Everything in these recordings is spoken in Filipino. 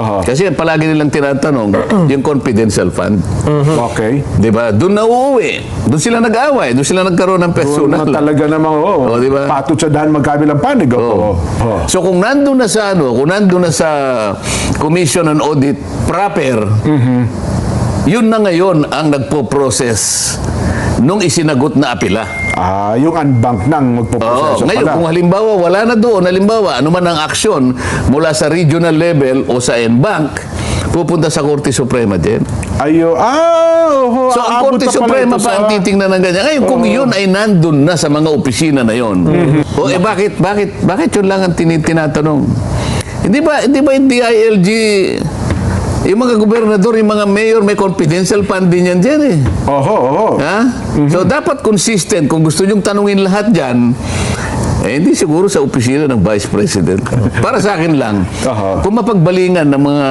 Aha. Kasi ang palagi nilang tinatanong, yung confidential fund. Okay. Di ba? Doon na uuwi. Doon sila nag-away. Doon sila nagkaroon ng Doon personal. na talaga namang, oo. Oo, di ba? Patod sa daan magkabilang panig. Oo. Oo. So kung nandun na sa ano, kung nandun na sa Commission on Audit proper, yun na ngayon ang nagpo-process nung isinagot na apila. Ah, yung unbank nang Oo. magpo-proseso Ngayon, pala. kung halimbawa wala na doon, halimbawa, ano man ang aksyon mula sa regional level o sa NBank, pupunta sa Korte Suprema din. Ayo, ah, oo. So, ang aabot Korte na pala Suprema ito pa ang titingnan ng ganyan. Ngayon, kung yun ay nandun na sa mga opisina na yon, Mm-hmm. o eh bakit, bakit, bakit yun lang ang tin- tinatanong? Hindi ba, hindi ba yung DILG, yung mga gobernador, yung mga mayor, may confidential fund din yan dyan eh. Oho, oho. Ha? Mm-hmm. So, dapat consistent. Kung gusto nyong tanungin lahat dyan, eh, hindi siguro sa opisina ng Vice President. Para sa akin lang, Aha. kung mapagbalingan ng mga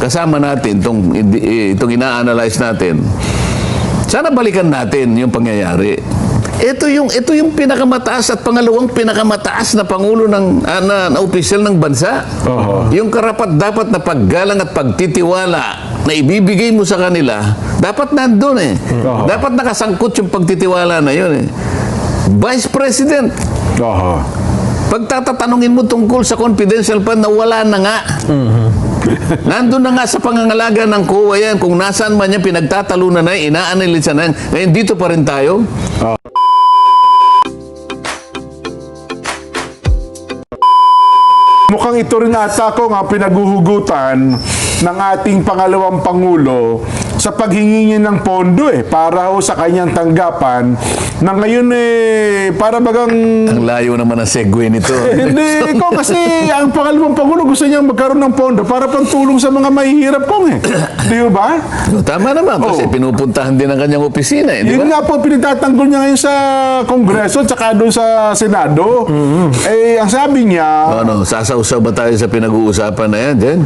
kasama natin, itong, itong ina-analyze natin, sana balikan natin yung pangyayari. Ito yung ito yung pinakamataas at pangalawang pinakamataas na pangulo ng ah, na, na opisyal ng bansa. Oho. Yung karapat dapat na paggalang at pagtitiwala na ibibigay mo sa kanila, dapat nandun eh. Oho. Dapat nakasangkot yung pagtitiwala na yun eh. Vice President, Oho. pagtatatanungin mo tungkol sa confidential fund na wala na nga. Nandun na nga sa pangangalaga ng COA yan. Kung nasaan man yan, pinagtatalunan na yan, inaanalisa na. Ngayon, dito pa rin tayo. Mukhang ito rin ata ko nga pinaguhugutan ng ating pangalawang Pangulo sa paghingi niya ng pondo eh para ho sa kanyang tanggapan na ngayon eh para bagang Ang layo naman ang segue nito. hindi ko kasi ang pangalawang Pangulo gusto niya magkaroon ng pondo para pantulong sa mga mahihirap kong eh. Di ba? No, Tama naman kasi Oo. pinupuntahan din ang kanyang opisina eh, di Yun ba? nga po pinagtatanggol niya ngayon sa Kongreso tsaka doon sa Senado. Eh, ang sabi niya, Ano, sasausaw ba tayo sa pinag-uusapan na yan, Jen?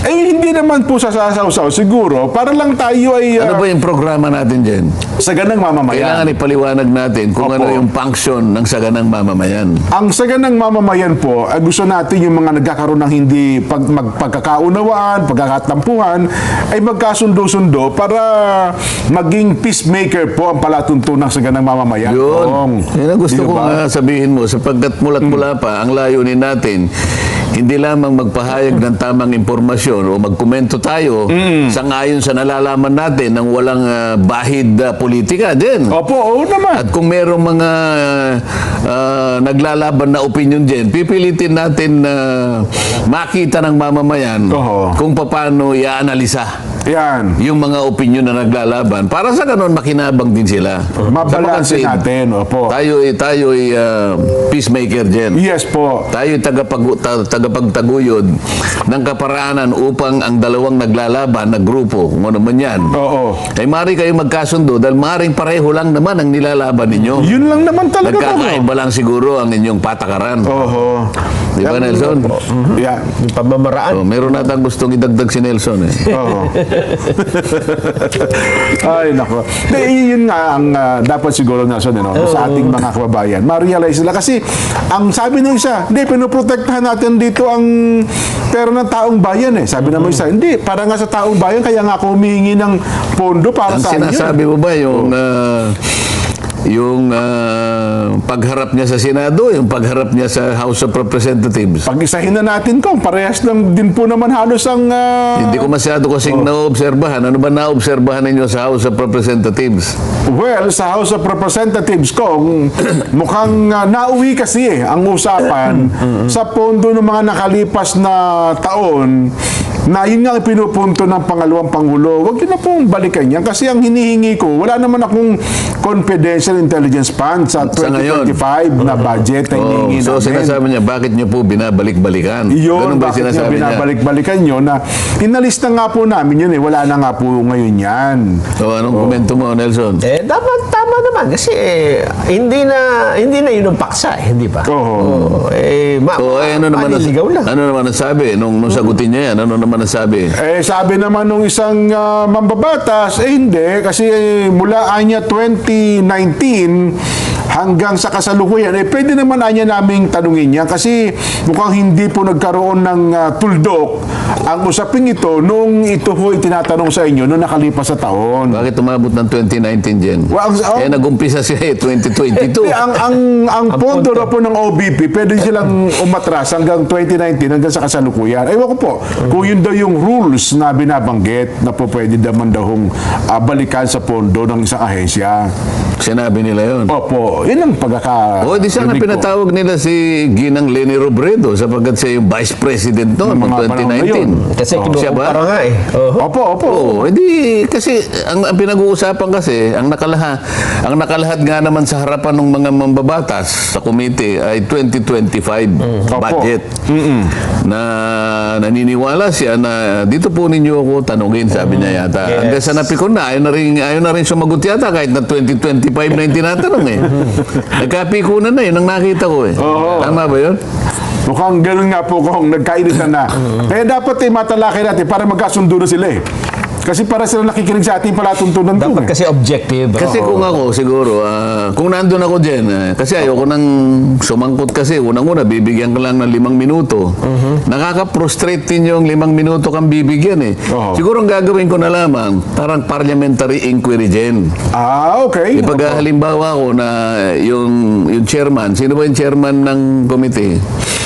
eh hindi naman po sa sasaw siguro, para lang tayo ay Ano uh, ba yung programa natin, Jen? saganang mamamayan. Kailangan ipaliwanag natin kung Opo. ano yung function ng saganang mamamayan. Ang saganang mamamayan po, ay gusto natin yung mga nagkakaroon ng hindi pag, magpagkakaunawaan, pagkakatampuhan, ay magkasundo-sundo para maging peacemaker po ang palatuntunan ng saganang mamamayan. Yun. Ong. Yan ang gusto ko nga sabihin mo, sapagkat mulat mula pa, ang layunin natin, hindi lamang magpahayag ng tamang impormasyon o magkomento tayo sangayon sa nalalaman natin ng walang ah, bahid ah, politika din. Opo, oo naman. At kung merong mga ah, naglalaban na opinion din, pipilitin natin na makita ng mamamayan Oo. kung paano i-analisa Yan. yung mga opinion na naglalaban para sa ganun makinabang din sila. Mabalansin natin. Opo. Tayo ay tayo ay ah, peacemaker din. Yes po. Tayo ay tagapag, ta- tagapagtaguyod ng kaparaanan upang ang dalawang naglalaban na grupo, kung ano man yan, Oo. ay mari kayo magkasundo dahil maring pareho lang naman ang nilalaban ninyo. Yun lang naman talaga. Nagkakaiba lang siguro ang inyong patakaran. Oho. Di ba, Nelson? Yan. Yung pamamaraan. Oh, meron natang gustong idagdag si Nelson eh. Oo. Ay, nako. Di, yun nga ang ah, dapat siguro na so, no, sa ating mga kababayan. Ma-realize nila. Kasi, ang sabi ng isa, hindi, pinoprotektahan natin dito ang pera ng taong bayan eh. Sabi naman isa, hindi, para nga sa taong bayan, kaya nga ako humihingi ng pondo para Ang sa inyo. sinasabi mo ba yung ah, yung ah, pagharap niya sa Senado, yung pagharap niya sa House of Representatives? Pag-isahin na natin kung parehas lang din po naman halos ang... ah, Hindi ko masyado kasing naobserbahan. Ano ba naobserbahan ninyo sa House of Representatives? Well, sa House of Representatives kung mukhang uh, nauwi kasi eh, ang usapan sa pondo ng mga nakalipas na taon na yun nga ang pinupunto ng pangalawang Pangulo. Huwag yun na pong balikan yan kasi ang hinihingi ko, wala naman akong confidential intelligence fund sa Sa ngayon. 2025 na budget na Oh, hinihingi so namin. sinasabi niya, bakit niyo po binabalik-balikan? Yun, Ganun ba bakit niya sinasabi niya? binabalik-balikan nyo na inalista nga po namin yun eh, wala na nga po ngayon yan. So, anong komento mo, Nelson? Eh, dapat tama naman kasi eh, hindi na hindi na yun ang paksa, eh, hindi ba? Oo. Eh, ma- O, eh, ano naman, ang, maliligaw lang. ano naman ang sabi? Nung, nung sagutin niya yan, ano naman ang sabi? Eh, sabi naman nung isang ah, mambabatas, eh hindi, kasi eh, mula anya 2019 hanggang sa kasalukuyan, eh pwede naman anya naming tanungin yan kasi mukhang hindi po nagkaroon ng ah, tuldok ang usaping ito nung ito po itinatanong sa inyo noong nakalipas sa taon. Bakit umabot ng 2019 dyan? Well, ang- eh, nag-umpisa siya eh, 2022. Eh, ang ang ang pondo na po ng OBP, pwede silang umatras hanggang 2019 hanggang sa kasalukuyan. Ewan ko po, kung yun daw yung rules na binabanggit na po pwede naman daw ah, balikan sa pondo ng isang ahensya. Sinabi nila yun. Opo, yun ang pagkaka... O, di rinig ko. pinatawag nila si Ginang Leni Robredo sapagkat siya yung vice president noon Ng noong mga panahon na yun. 2019. Kasi Oh, siya ba? nga eh. Oo. Opo, opo. Oo, edi kasi ang, ang pinag-uusapan kasi ang nakalaha ang nakalahat nga naman sa harapan ng mga mambabatas sa komite ay 2025 Opo. budget. Na naniniwala siya na dito po ninyo ako tanungin sabi niya yata. Yes. Hanggang sa napikon na ayaw na rin ayaw na rin sumagot yata kahit na 2025 na yung tinatanong eh. Nagkapikunan na eh nang nakita ko eh. Oo. Tama ba 'yun? Mukhang ganun nga po kung nagkainitan na. Kaya dapat eh, matalakay natin para magkasundo na sila eh. Kasi para sila nakikinig sa ating palatuntunan to Dapat eh. kasi objective. Kasi kung ako siguro, ah, kung nandun ako dyan, ah, kasi ayoko nang sumangkot kasi, unang-una, bibigyan ka lang ng limang minuto. Nakaka-frustrate din yung limang minuto kang bibigyan eh. Oo. Siguro ang gagawin ko na lamang, parang parliamentary inquiry dyan. Ah, okay. Ipag halimbawa ko na yung, yung chairman, sino ba yung chairman ng committee?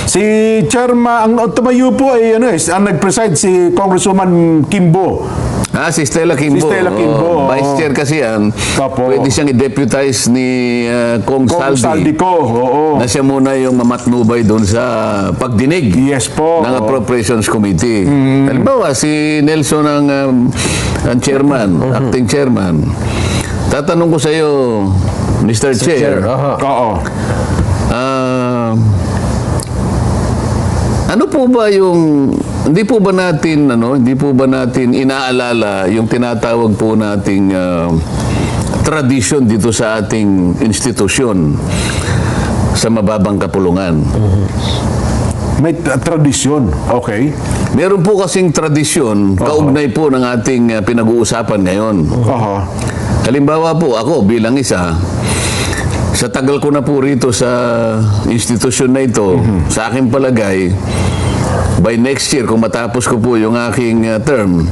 Si Chairman, ang tumayo po ay ano eh, ang nag-preside si Congresswoman Kimbo. Ah, si Stella Kimbo. Si Stella Kimbo, Oo, Vice. Chair kasi yan. Opo. Pwede siyang i-deputize ni ah, Kong, Kong Saldi. Saldico, oo. na siya muna yung mamatnubay doon sa pagdinig Yes po. ng Appropriations Committee. Mm-hmm. Halimbawa, si Nelson ang, um, ang chairman, Mm-hmm. acting chairman. Tatanong ko sa iyo, Mr. Chair, Aha. Oo. ah, ano po ba yung hindi po ba natin ano hindi po ba natin inaalala yung tinatawag po nating ah, tradisyon dito sa ating institusyon sa mababang kapulungan. May tra- tradisyon. Okay. Meron po kasing tradisyon kaugnay po ng ating ah, pinag-uusapan ngayon. Oo. Halimbawa po, ako bilang isa, sa tagal ko na po rito sa institusyon na ito, sa aking palagay, by next year, kung matapos ko po yung aking uh, term,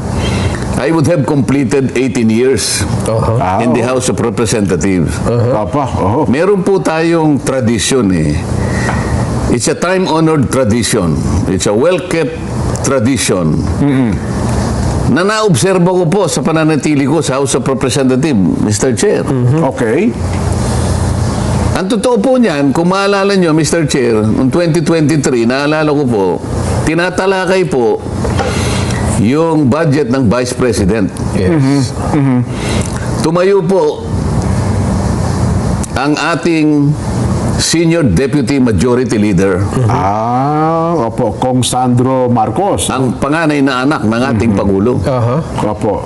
I would have completed 18 years Ah, in the House of Representatives. Papa, oo. Meron po tayong tradisyon eh. It's a time-honored tradition. It's a well-kept tradition. Na naobserba ko po sa pananatili ko sa House of Representatives, Mr. Chair. Okay. Ang totoo po niyan, kung maalala nyo, Mr. Chair, noong 2023, naalala ko po, tinatalakay po yung budget ng Vice President. Yes. Tumayo po ang ating Senior Deputy Majority Leader, Ah, opo. Kong Sandro Marcos. ang panganay na anak ng ating Pangulo. Aha. Opo.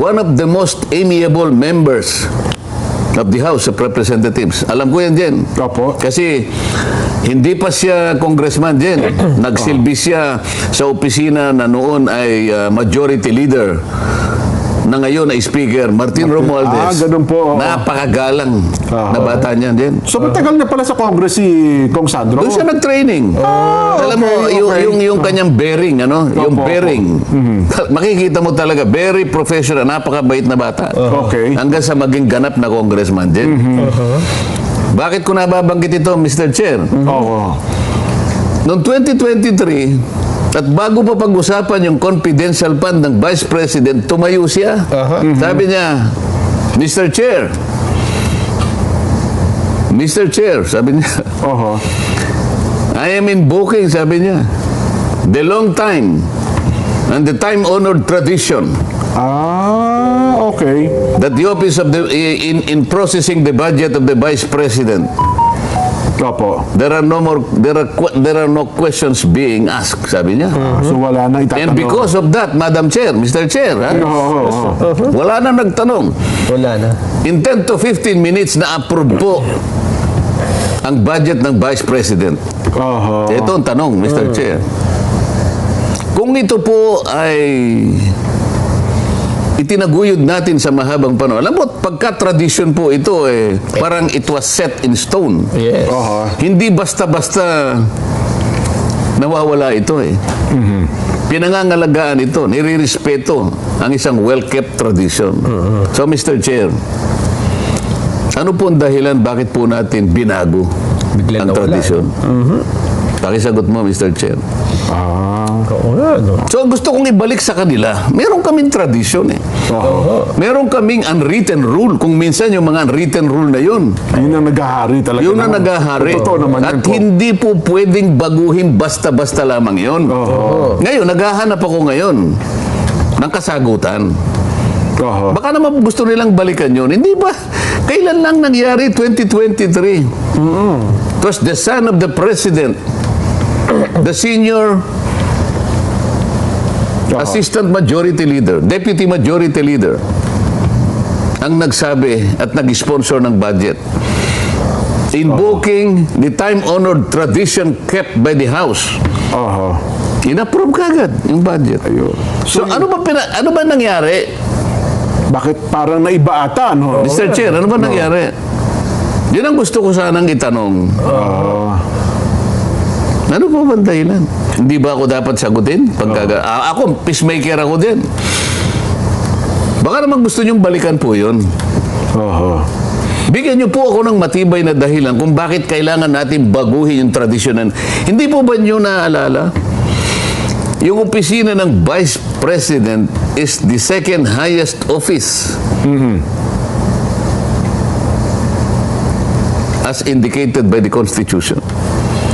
One of the most amiable members of the House of Representatives. Alam ko yan, Jen. Opo. Kasi hindi pa siya congressman din. Nagsilbi siya sa opisina na noon ay uh, majority leader na ngayon ay speaker, Martin Romualdez. Ah, ganun po, oo. Napakagalang na bata niyan din. So, matagal na pala sa Congress si Kong Sandro. Doon siya nag-training. Alam mo, okay, yung, okay. yung, yung kanyang bearing, ano? yung Opo, opo. bearing. Makikita mo talaga, very professional, napakabait na bata. Okay. Hanggang sa maging ganap na congressman din. Bakit ko nababanggit ito, Mr. Chair? Oo. Noong 2023, at bago pa pag-usapan yung confidential fund ng Vice President, tumayo siya. Sabi niya, Mr. Chair, Mr. Chair, sabi niya, Oho. I am invoking, sabi niya, the long time and the time-honored tradition Ah, okay. that the office of the in in processing the budget of the vice president Opo. there are no more there are there are no questions being asked sabi niya So, wala na itatanong. and because of that madam chair mr chair ha, Oo, oo. wala na nagtanong Wala na. in 10 to 15 minutes na approve po ang budget ng vice president Oho. Ito ang tanong, Mr. Chair. Kung ito po ay itinaguyod natin sa mahabang panahon. Alam mo, pagka-tradition po ito, eh, parang it was set in stone. Yes. Oho. Hindi basta-basta nawawala ito eh. Pinangangalagaan ito, nirirespeto ang isang well-kept tradition. So, Mr. Chair, ano po ang dahilan bakit po natin binago Bigla ang tradisyon? Pakisagot mo, Mr. Chair. Ah? So, gusto kong ibalik sa kanila. Meron kaming tradisyon eh. oho. Meron kaming unwritten rule. Kung minsan yung mga unwritten rule na yun, Yun ang naghahari talaga. yun ang naman. nagahari. Totoo naman At yan po. hindi po pwedeng baguhin basta-basta lamang yun. Oho. Ngayon, naghahanap ako ngayon ng kasagutan. Oho. Baka naman gusto nilang balikan yun. Hindi ba? Kailan lang nangyari? 2023. It was the son of the president, the senior Oho. assistant majority leader, deputy majority leader, ang nagsabi at nag-sponsor ng budget. Invoking the time-honored tradition kept by the House. Oho. Inapprove kagad yung budget. Ayun. So, ano ba pina, ano ba nangyari? Bakit parang naiba ata, no? Mr. Chair, ano ba nangyari? Yun ang gusto ko sanang itanong. Ah, Ano po ba ang dahilan? Hindi ba ako dapat sagutin? Pagkaga, Ah, ako, peacemaker ako din. Baka naman gusto niyong balikan po yun. oho. Bigyan niyo po ako ng matibay na dahilan kung bakit kailangan natin baguhin yung tradisyonan. Hindi po ba niyo naaalala? Yung opisina ng Vice President is the second highest office. As indicated by the Constitution.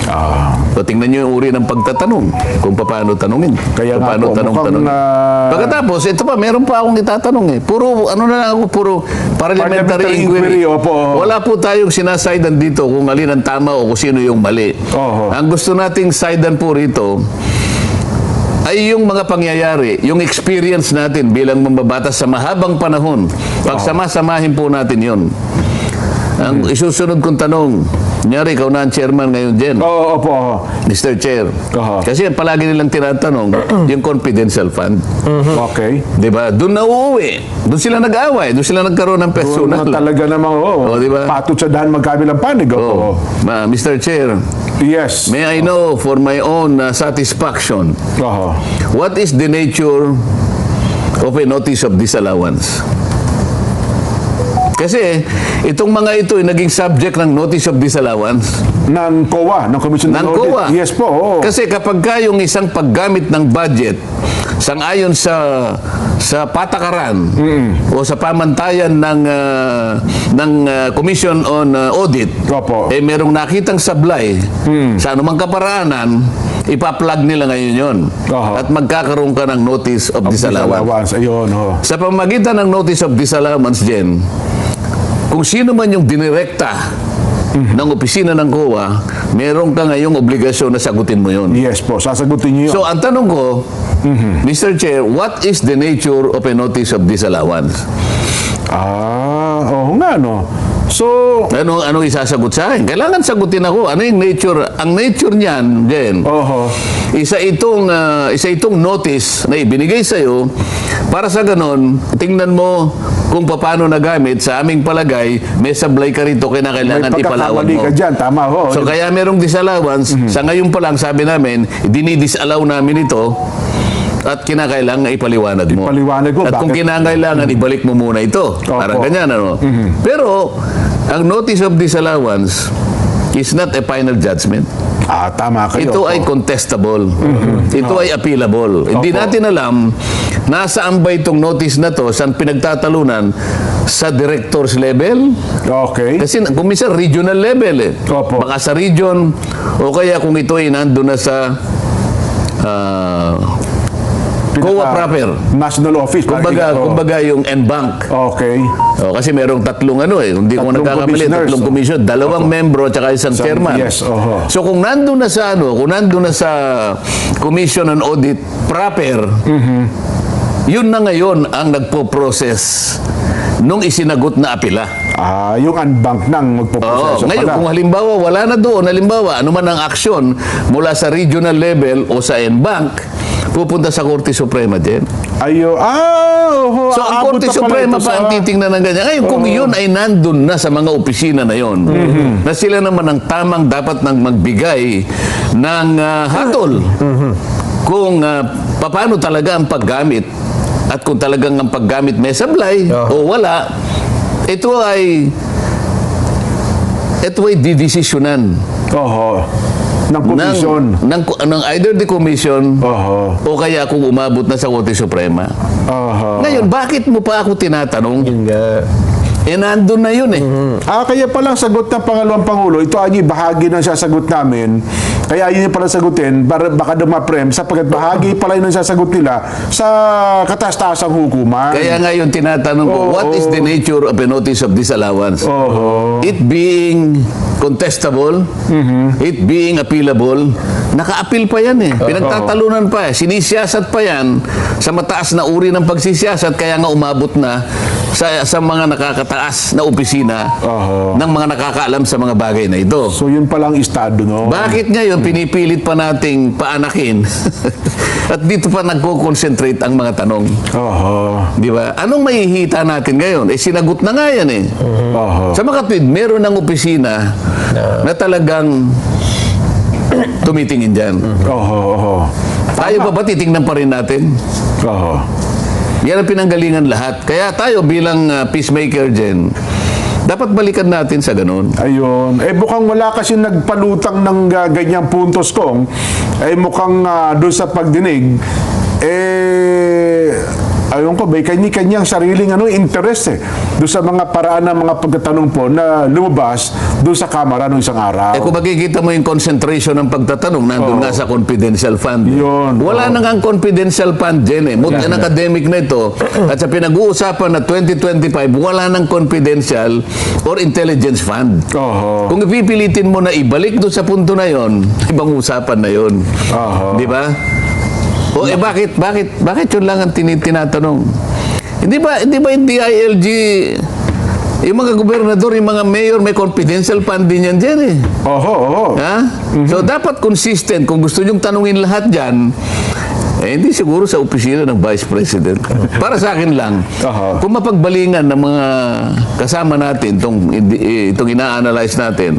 Ah, So, tingnan niyo yung uri ng pagtatanong kung paano tanungin. Kaya kung paano po, mukhang, ah, Pagkatapos, ito pa, meron pa akong itatanong eh. Puro, ano na lang ako, puro parliamentary, Parliamentary inquiry. inquiry, opo. Wala po tayong sinasaydan dito kung alin ang tama o kung sino yung mali. Oho. Ang gusto nating saydan po rito, ay yung mga pangyayari, yung experience natin bilang mambabatas sa mahabang panahon. Pagsama-samahin po natin yon. Ang isusunod kong tanong, Nyari, ikaw na ang chairman ngayon, Jen. Oo, opo, oho. Mr. Chair. Oho. Kasi palagi nilang tinatanong, yung confidential fund. Okay. Di ba? Doon na uuwi. Doon sila nag-away. Doon sila nagkaroon ng Doon na personal. talaga namang, oo. Oo, di ba? Patot sa daan magkabilang panig. Oh. Oo. Ma, Mr. Chair, Yes. may I know for my own uh, satisfaction, Oho. what is the nature of a notice of disallowance? Kasi itong mga ito ay naging subject ng notice of disallowance. Ng COA, ng Commission ng on Audit. COA. Yes po, oo. Kasi kapag ka yung isang paggamit ng budget sangayon sa sa patakaran o sa pamantayan ng ah, ng ah, Commission on ah, Audit Opo. eh merong nakitang sablay sa anumang kaparaanan ipa-plug nila ngayon yon Oho. at magkakaroon ka ng notice of, disallowance Disallowance. Ayun, oo. sa pamagitan ng notice of disallowance Jen kung sino man yung dinirekta ng opisina ng COA, meron ka ngayong obligasyon na sagutin mo yon. Yes po, sasagutin niyo yun. So, ang tanong ko, Mr. Chair, what is the nature of a notice of disallowance? ah, oo nga, no. So, Ano ano isasagot sa akin? Kailangan sagutin ako. Ano yung nature? Ang nature niyan, Jen, oho. Isa itong ah, isa itong notice na ibinigay sa iyo para sa ganon, tingnan mo kung paano nagamit sa aming palagay, may sablay ka rito May kailangan ipalawan mo. ka dyan, tama ho. So kaya merong disallowance, sa ngayon pa lang sabi namin, dinidisallow namin ito at kinakailangan ipaliwanag mo. Ipaliwanag mo, At kung bakit? kinakailangan, ibalik mo muna ito. Parang ganyan, ano? Pero, ang notice of disallowance is not a final judgment. Ah, tama kayo. Ito Opo. ay contestable. Ito ay appealable. Hindi Opo. natin alam nasaan ba itong notice na to, saan pinagtatalunan sa director's level, Okay. kasi kung minsan regional level eh. Opo. Baka sa region o kaya kung ito ay nandun na sa ah, COA Pinaka- proper. National Office. Kumbaga, ikaw. kumbaga yung NBank. Okay. Oh, kasi merong tatlong ano eh, hindi ko nagkakamali, tatlong oh. commission, dalawang membro at isang Isang- chairman. yes, oho. So kung nandun na sa ano, kung nandun na sa Commission on Audit proper, Mm-hmm. yun na ngayon ang nagpo-process nung isinagot na apila. Ah, yung unbank nang Oo, magpo-proseso ngayon, pala. kung halimbawa wala na doon, halimbawa, ano man ang aksyon mula sa regional level o sa NBank, pupunta sa Korte Suprema din. Ayo, ah, oho, So, ang Korte Suprema pa sa- ang titingnan ng ganyan. Ngayon, kung yun ay nandun na sa mga opisina na yon, Mm-hmm. na sila naman ang tamang dapat nang magbigay ng ah, hatol Mm-hmm. kung ah, paano talaga ang paggamit at kung talagang ang paggamit may sablay o wala, ito ay ito ay didesisyonan Oho, ng komisyon. ng, ng, ng either the commission Oho, o kaya kung umabot na sa Korte Suprema. oho. Ngayon, bakit mo pa ako tinatanong? Yun nga. Eh, nandun na yun eh. Ah, kaya palang sagot ng pangalawang pangulo, ito ay bahagi ng sasagot namin. Kaya yun yung palang sagutin, para baka dumaprem, sapagkat bahagi pala yun ang sasagot nila sa katastasang hukuman. Kaya nga yung tinatanong ko, Oo. what is the nature of a notice of disallowance? Oho. It being contestable, it being appealable, naka-appeal pa yan eh. Pinagtatalunan pa eh. Sinisiyasat pa yan sa mataas na uri ng pagsisiyasat, kaya nga umabot na sa, sa mga nakakataas na opisina Oho. ng mga nakakaalam sa mga bagay na ito. So yun palang estado, no? Bakit ngayon pinipilit pa nating paanakin at dito pa nagko-concentrate ang mga tanong? Oho. Di ba? Anong mahihita natin ngayon? Eh, sinagot na nga yan eh. Oho. Sa makatwid, meron ng opisina na talagang tumitingin dyan. Oho, oho. Tayo pa ba titingnan pa rin natin? Oho. Yan ang pinanggalingan lahat. Kaya tayo bilang ah, peacemaker dyan, dapat balikan natin sa ganun. Ayun. Eh, mukhang wala kasi nagpalutang ng ah, ganyang puntos kong. Eh, mukhang uh, doon sa pagdinig, eh, ayun ko, may kanya-kanyang sariling ano, interest eh. Doon sa mga paraan ng mga pagtatanong po na lumabas doon sa kamera noong isang araw. Eh kung makikita mo yung concentration ng pagtatanong, nandun nga sa confidential fund. Yun, Wala na nga ang confidential fund dyan eh. Mut an academic na ito. At sa pinag-uusapan na 2025, wala nang confidential or intelligence fund. Oho. Kung ipipilitin mo na ibalik doon sa punto na yon, ibang usapan na yon. Oho. Di ba? O eh bakit, bakit, bakit yun lang ang tin- tinatanong? Hindi ba, hindi ba yung DILG, yung mga gobernador, yung mga mayor, may confidential fund din yan dyan eh. Oho, oho. Ha? So, dapat consistent. Kung gusto nyong tanungin lahat dyan, eh, hindi siguro sa opisina ng Vice President. Para sa akin lang, Aha. kung mapagbalingan ng mga kasama natin, itong, itong ina-analyze natin,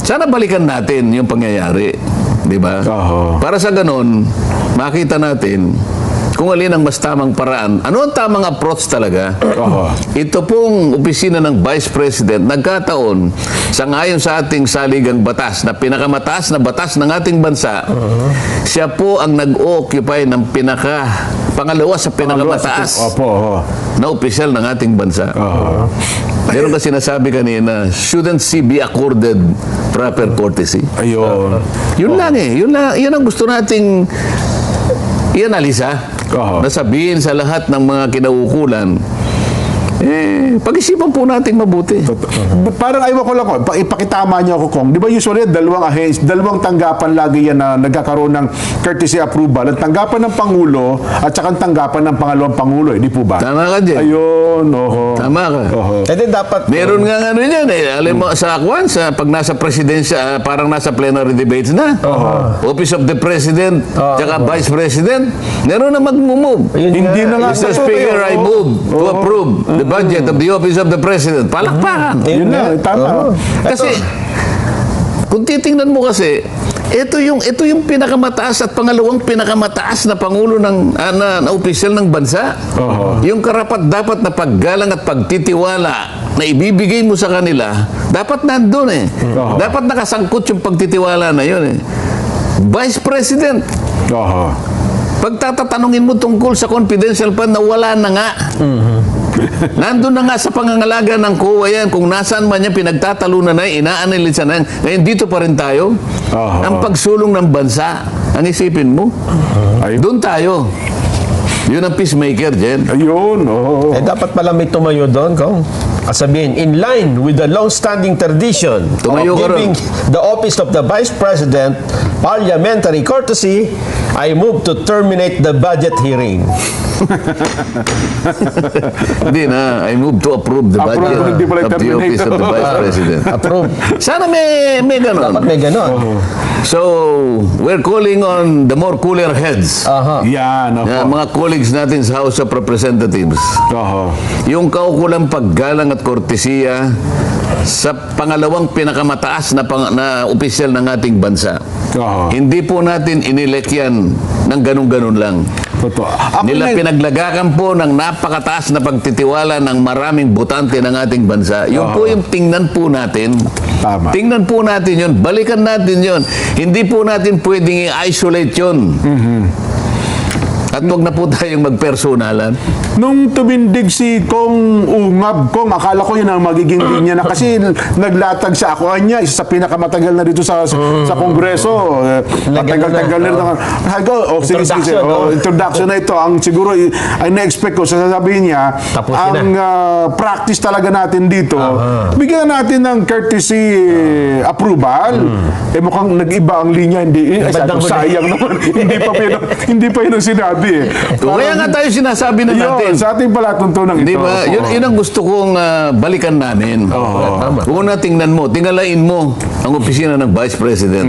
sana balikan natin yung pangyayari. Di ba? Aha. Para sa ganon, makita natin kung alin ang mas tamang paraan. Ano ang tamang approach talaga? Aha. Ito pong opisina ng Vice President, nagkataon, sa ngayon sa ating saligang batas, na pinakamataas na batas ng ating bansa, siya po ang nag-occupy ng pinaka, pangalawa sa pinakamataas Opo, oho. na opisyal ng ating bansa. Oho. Meron kasi sinasabi kanina, shouldn't she be accorded proper courtesy? Ayun. Yun lang eh. Yun, lang, yun ang gusto nating i-analisa. Oo. Nasabihin sa lahat ng mga kinaukulan. Eh, pag-isipan po natin mabuti. Parang ayaw ko lang ko, pa- ipakitama niyo ako kung, di ba usually dalawang ahens, dalawang tanggapan lagi yan na nagkakaroon ng courtesy approval. Ang tanggapan ng Pangulo at saka ang tanggapan ng pangalawang Pangulo, eh, di po ba? Tama ka dyan. Ayun, oho. Tama ka. Oho. Eh di dapat... Meron nga ano yan eh. Alam mo, sa Akwan, sa, pag nasa presidensya, ah, parang nasa plenary debates na. Office of the President, tsaka Vice President, meron na mag-move. Hindi na nga. Mr. Speaker. I move to approve the budget of the Office of the President. Palakpakan. Yun na, tama. Kasi, kung titingnan mo kasi, ito yung ito yung pinakamataas at pangalawang pinakamataas na pangulo ng ah, na, na opisyal ng bansa. Oo. Yung karapat dapat na paggalang at pagtitiwala na ibibigay mo sa kanila, dapat nandun eh. Oo. Dapat nakasangkot yung pagtitiwala na yun eh. Vice President, Oho. pagtatatanungin mo tungkol sa confidential fund na wala na nga. Nandun na nga sa pangangalaga ng COA yan, kung nasaan man yan, pinagtatalunan na yan, inaanalisa na yan. Ngayon, dito pa rin tayo. Aha. Ang pagsulong ng bansa, ang isipin mo, Ayun. doon tayo. Yun ang peacemaker, Jen. Ayun, oho. Eh dapat pala may tumayo doon, kung sabihin, in line with the long-standing tradition Tumayo of giving the office of the Vice President parliamentary courtesy, I move to terminate the budget hearing. Hindi na. I move to approve the Approve, budget hindi pala of the office of the. Vice President. Approve. Sana may, may ganon. Dapat may ganon. So, we're calling on the more cooler heads. Aha. Yan, opo. Yan, mga colleagues natin sa House of Representatives. Oho. Yung kaukulang paggalang at kortesiya sa pangalawang pinakamataas na, pang, na opisyal ng ating bansa. Oho. Hindi po natin inilek yan ng ganun-ganun lang. Totoo. Ako Nila na- pinaglagakan po ng napakataas na pagtitiwala ng maraming butante ng ating bansa. Yung po yung tingnan po natin. Tama. Tingnan po natin yun. Balikan natin yun. Hindi po natin pwedeng i-isolate yun. At huwag na po tayong magpersonalan. Nung tumindig si Kong Ungab, Kong, akala ko yun ang magiging linya na kasi naglatag sa ako niya, isa sa pinakamatagal na dito sa sa Kongreso. Eh, Lagyan Matagal-tagal na. na, Sabi ko, oh, sige, sige, Oh, introduction na ito. Ang siguro, i- ay na-expect ko, sasabihin niya, Tapusin ang ah, practice talaga natin dito, bigyan natin ng courtesy eh, approval. Eh mukhang nag-iba ang linya, hindi. Eh, sayang naman. hindi pa hindi pa yun ang sinabi eh. Kaya nga tayo sinasabi na Yun, natin. sa ating palatuntunan ito. Di ba? Yun, yun ang gusto kong ah, balikan namin. Tama. Una, tingnan mo, tingalain mo ang opisina ng Vice President.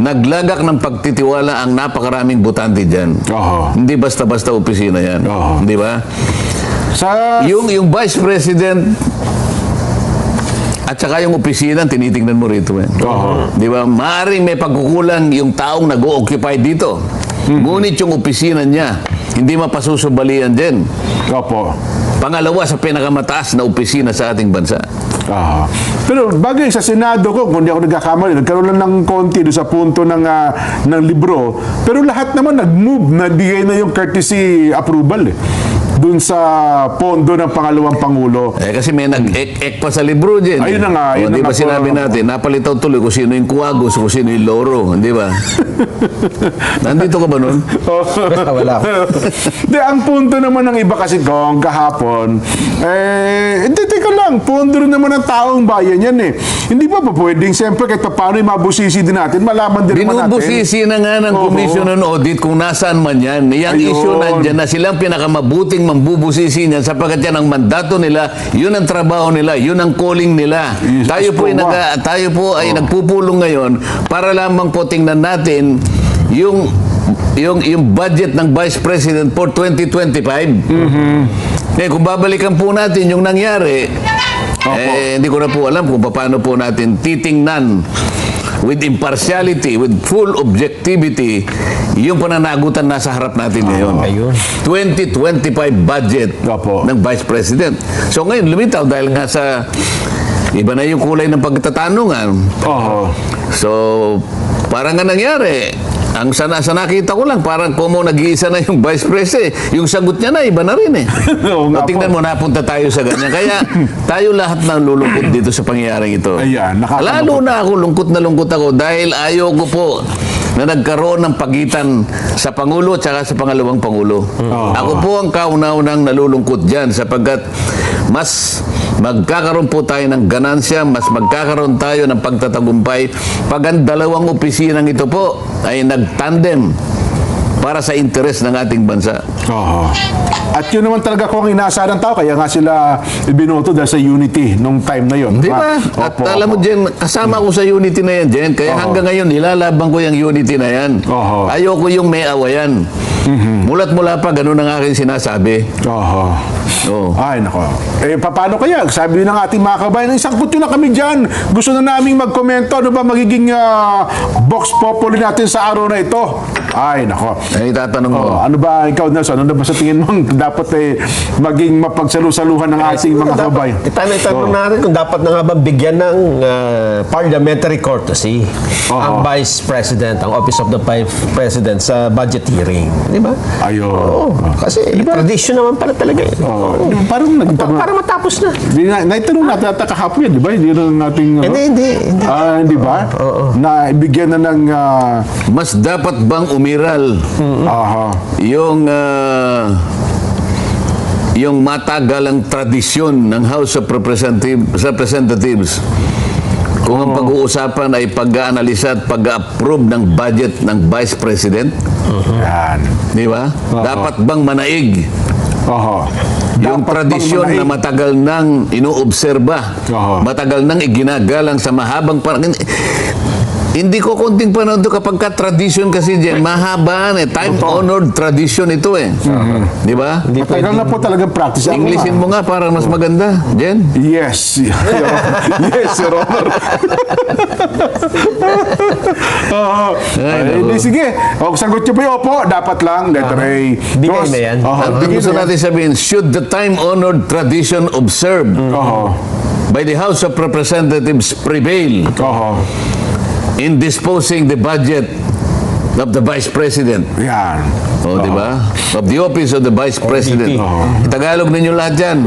Naglagak ng pagtitiwala ang napakaraming butante dyan. Oo. Hindi basta-basta opisina yan. Oo. Di ba? Sa Yung, yung Vice President at saka yung opisina, tinitingnan mo rito. Eh. Oo. Di ba? Maaring may pagkukulang yung taong nag-occupy dito. Ngunit yung opisina niya, hindi mapasusubalian din. Opo. Pangalawa sa pinakamataas na opisina sa ating bansa. Ah. Pero bagay sa Senado ko, kung di ako nagkakamali, nagkaroon lang ng konti doon sa punto ng, ah, ng libro. Pero lahat naman nag-move, nagbigay na yung courtesy approval eh. Doon sa pondo ng pangalawang pangulo. Eh, kasi may nag-ek-ek pa sa libro dyan. Ayun na nga, O, ayun di na ba nga po. sinabi natin, napalitaw tuloy kung sino yung kuwagos, kung sino yung loro, di ba? Nandito ka ba nun? Wala. Di, ang punto naman ng iba kasi kong kahapon, eh, hindi, teka lang, punto rin naman ng taong bayan yan eh. Hindi ba pa pwedeng, siyempre, kahit pa paano yung mabusisi din natin, malaman din naman natin. Binubusisi na nga ng Oo. Commission on Audit kung nasaan man yan. Yang Ayun. issue nandyan na silang pinakamabuting mambubusisi niyan sapagkat yan ang mandato nila, yun ang trabaho nila, yun ang calling nila. Yes, tayo po ay, po, naga, tayo po ay nagpupulong ngayon para lamang po tingnan natin yung yung yung budget ng Vice President for 2025. Mm-hmm. Eh, kung babalikan po natin yung nangyari, eh, hindi ko na po alam kung paano po natin titingnan with impartiality, with full objectivity, yung pananagutan nasa harap natin ngayon. Ayun. 2025 budget Opo. ng Vice President. So ngayon, lumitaw dahil nga sa iba na yung kulay ng pagtatanungan. Oo. So, parang nga nangyari, ang sana sa nakita ko lang, parang como nag-iisa na yung Vice President. Yung sagot niya na, iba na rin eh. Oo nga O, tingnan mo, napunta tayo sa ganyan. Kaya tayo lahat na lulungkot dito sa pangyayaring ito. Ayan. Lalo na ako, lungkot na lungkot ako dahil ayaw ko po na nagkaroon ng pagitan sa Pangulo at sa pangalawang Pangulo. Ako po ang kauna-unang nalulungkot dyan sapagkat mas magkakaroon po tayo ng ganansya, mas magkakaroon tayo ng pagtatagumpay. Pag ang dalawang opisinang ito po ay nagtandem para sa interes ng ating bansa. Oo. At yun naman talaga kung inaasahan ng tao, kaya nga sila ibinoto dahil sa unity nung time na yun. Di ba? At Opo, alam mo. Jen, kasama ko sa unity na yan, Jen. Kaya hanggang ngayon, nilalaban ko yung unity na yan. Oho. Ayoko yung may awayan. Mulat mula pa, ganun ang aking sinasabi. Oo. Oo. Ay, nako. Eh, paano kaya? Sabi ng ating mga kabayan, isang kutyo na kami dyan. Gusto na naming magkomento. Ano ba magiging ah, box populi natin sa araw na ito? Ay, nako. Ay, tatanong mo. Oh, ano ba ikaw, Nelson? Ano ba sa tingin mo dapat eh, maging mapagsalusaluhan ng ating mga kabayan? Itanong itanong natin kung dapat na nga ba bigyan ng ah, parliamentary courtesy Oo. ang Vice President, ang Office of the Vice President sa budget hearing. Di ba? Ayun. Oo. Kasi tradition naman pala talaga. eh. Oh, di ba, parang naging Pa- para matapos na. Di na, naitanong natin ata kahapon yan, di ba? Hindi na nating... ano? Hindi, hindi. hindi. Ah, hindi ba? Na ibigyan na ng... ah, Mas dapat bang umiral aha. yung ah, yung matagalang tradisyon ng House of Representative- Representatives kung ang pag-uusapan ay pag-aanalisa at pag-approve ng budget ng Vice President? Yan. Di ba? Dapat bang manaig Oho. yung Dapat tradisyon na matagal nang inuobserba, Oo. matagal nang iginagalang sa mahabang panahon. Hindi ko konting panahon to kapag ka tradition kasi dyan, mahabaan eh. Time-honored tradition ito eh. Di ba? Matagal na po talagang practice. Englishin mo nga para mas maganda, Jen. Yes. Yes, Your Honor. Oo. Ay, Ay, sige. O, sagot niyo po yung opo. Dapat lang. Letter A. Bigay Dos. na yan. Oho, Ang bigay gusto na yan. natin sabihin, should the time-honored tradition observed Oho. by the House of Representatives prevail Oho. In disposing the budget of the Vice President? Yan. O, di ba? Of the office of the Vice President. Tagalog ninyo lahat yan.